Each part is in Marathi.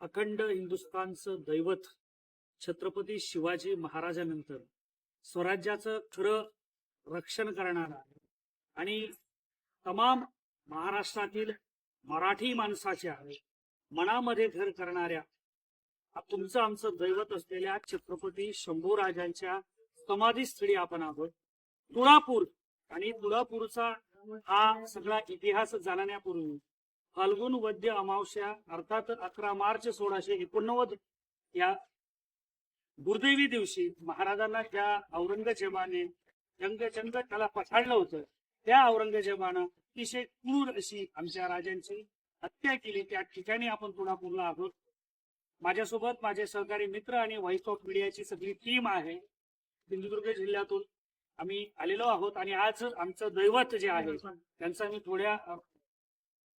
अखंड हिंदुस्थानचं दैवत छत्रपती शिवाजी महाराजानंतर स्वराज्याचं खरं रक्षण करणारा आणि तमाम महाराष्ट्रातील मराठी माणसाच्या मनामध्ये घर करणाऱ्या तुमचं आमचं दैवत असलेल्या छत्रपती शंभूराजांच्या समाधीस्थळी आपण आहोत. तुळापूर आणि तुळापूरचा हा सगळा इतिहास जाणण्यापूर्वी फाल्गुन वद्य अमावस्या अर्थात अकरा मार्च सोळाशे एकोणनव्वद या दुर्दैवी दिवशी महाराजांना ज्या औरंगजेबाने जंगचंद त्याला पछाडलं होतं. त्या औरंगजेबानं अतिशय क्रूर अशी आमच्या राजांची हत्या केली. त्या ठिकाणी आपण तुळापूरला आहोत. माझ्यासोबत माझे सहकारी मित्र आणि व्हॉइस ऑफ मीडियाची सगळी टीम आहे. सिंधुदुर्ग जिल्ह्यातून आम्ही आलेलो आहोत आणि आज आमचं दैवत जे आहे त्यांचं मी थोड्या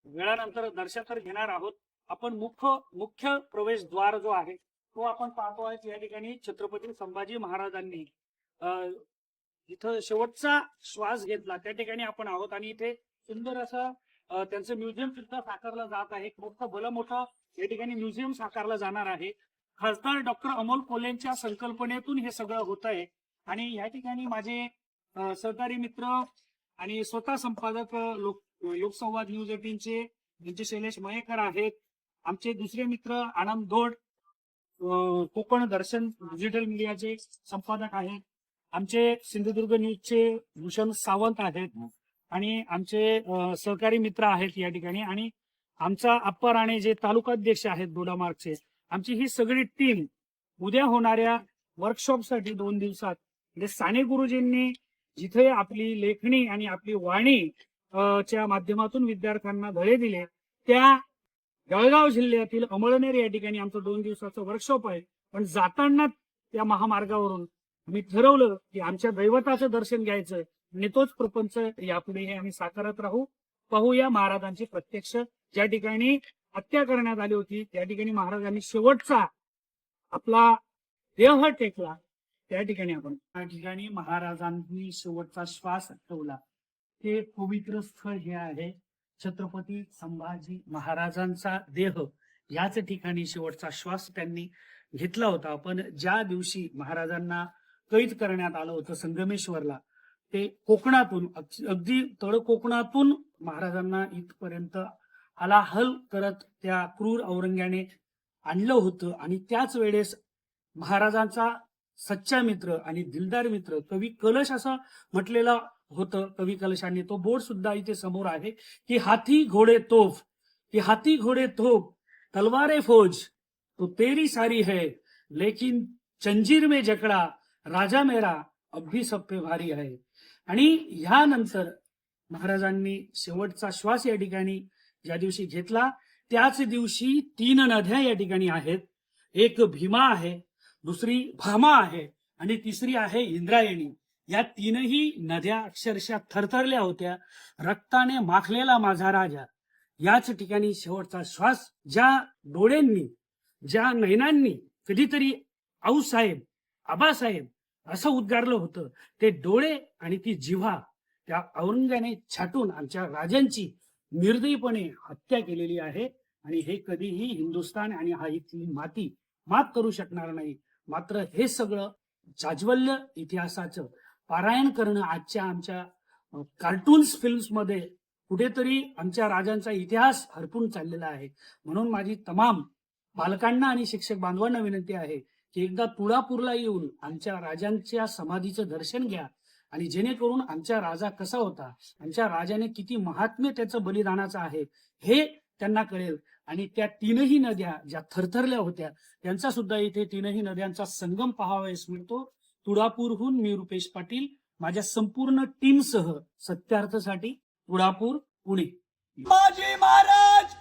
वेळानंतर दर्शन तर घेणार आहोत. आपण मुख्य मुख्य प्रवेशद्वार जो आहे तो आपण पाहतो आहे या ठिकाणी छत्रपती संभाजी महाराजांनी इथं शेवटचा श्वास घेतला. त्या ठिकाणी आपण आहोत आणि इथे सुंदर असं त्यांचं म्युझियम सुद्धा साकारलं जात आहे. मोठं भलं मोठं या ठिकाणी म्युझियम साकारलं जाणार आहे. खासदार डॉक्टर अमोल कोलेंच्या संकल्पनेतून हे सगळं होत आहे. आणि या ठिकाणी माझे सहकारी मित्र आणि स्वतः संपादक लोक लोकसंवाद न्यूज एटीनचे यांचे शैलेश मयेकर आहेत. आमचे दुसरे मित्र आनंद दोड कोकण दर्शन डिजिटल मीडियाचे संपादक आहेत. आमचे सिंधुदुर्ग न्यूजचे भूषण सावंत आहेत. आणि आमचे सहकारी मित्र आहेत या ठिकाणी. आणि आमचा अप्पर आणि जे तालुकाध्यक्ष आहेत दोडामार्गचे आमची ही सगळी टीम उद्या होणाऱ्या वर्कशॉपसाठी दोन दिवसात म्हणजे साने गुरुजींनी जिथे आपली लेखणी आणि आपली वाणी च्या माध्यमातून विद्यार्थ्यांना धडे दिले. त्या जळगाव जिल्ह्यातील अमळनेर या ठिकाणी आमचं दोन दिवसाचं वर्कशॉप आहे. पण जाताना त्या महामार्गावरून आम्ही ठरवलं की आमच्या दैवताचं दर्शन घ्यायचं. आणि तोच प्रपंच यापुढे हे आम्ही साकारत राहू. पाहूया महाराजांची प्रत्यक्ष. ज्या ठिकाणी हत्या करण्यात आली होती त्या ठिकाणी महाराजांनी शेवटचा आपला देह टेकला. त्या ठिकाणी आपण त्या ठिकाणी महाराजांनी शेवटचा श्वास ठेवला. ते पवित्र स्थळ हे आहे छत्रपती संभाजी महाराजांचा देह. याच ठिकाणी शेवटचा श्वास त्यांनी घेतला होता. पण ज्या दिवशी महाराजांना कैद करण्यात आलं होतं संगमेश्वरला ते कोकणातून अगदी तळ कोकणातून महाराजांना इथपर्यंत हलाहल करत त्या क्रूर औरंग्याने आणलं होतं. आणि त्याच वेळेस महाराजांचा सच्चा मित्र आणि दिलदार मित्र कवी कलश असं म्हटलेला होतं कवी कलशांनी. तो बोर्ड सुद्धा इथे समोर आहे की हाथी घोडे तोफ की हाथी घोडे तोफ तलवारे फौज तो तेरी सारी है लेकिन चंजीर में जकड़ा राजा मेरा अब सप्पे भारी आहे आणि ह्यानंतर महाराजांनी शेवटचा श्वास या ठिकाणी ज्या दिवशी घेतला त्याच दिवशी तीन नद्या या ठिकाणी आहेत. एक भीमा आहे दुसरी भामा आहे आणि तिसरी आहे इंद्रायणी. या तीनही नद्या अक्षरशः थरथरल्या होत्या. रक्ताने माखलेला माझा राजा. याच ठिकाणी शेवटचा श्वास ज्या डोळ्यांनी ज्या नयनांनी कधीतरी आऊसाहेब आबासाहेब असं उद्गारलं होतं ते डोळे आणि ती जिव्हा त्या औरंगाने छाटून आमच्या राजांची निर्दयीपणे हत्या केलेली आहे आणि हे कधीही हिंदुस्थान आणि हा इथली माती मात करू शकणार नाही. मात्र हे सगळं जाज्वल्य इतिहासाचं पारायण करणं आजच्या आमच्या कार्टून्स फिल्म्समध्ये कुठेतरी आमच्या राजांचा इतिहास हरपून चाललेला आहे. म्हणून माझी तमाम पालकांना आणि शिक्षक बांधवांना विनंती आहे की एकदा तुळापूरला येऊन आमच्या राजांच्या समाधीचं दर्शन घ्या आणि जेणेकरून आमचा राजा कसा होता आमच्या राजाने किती महात्म्य त्याचं बलिदानाचं आहे हे त्यांना कळेल. आणि त्या तीनही नद्या ज्या थरथरल्या होत्या त्यांचा सुद्धा इथे तीनही नद्यांचा संगम पाहावयास मिळतो. तुळापूरहून मी रुपेश पाटील माझ्या संपूर्ण टीमसह सत्यार्थसाठी तुळापूर पुणे. महाराज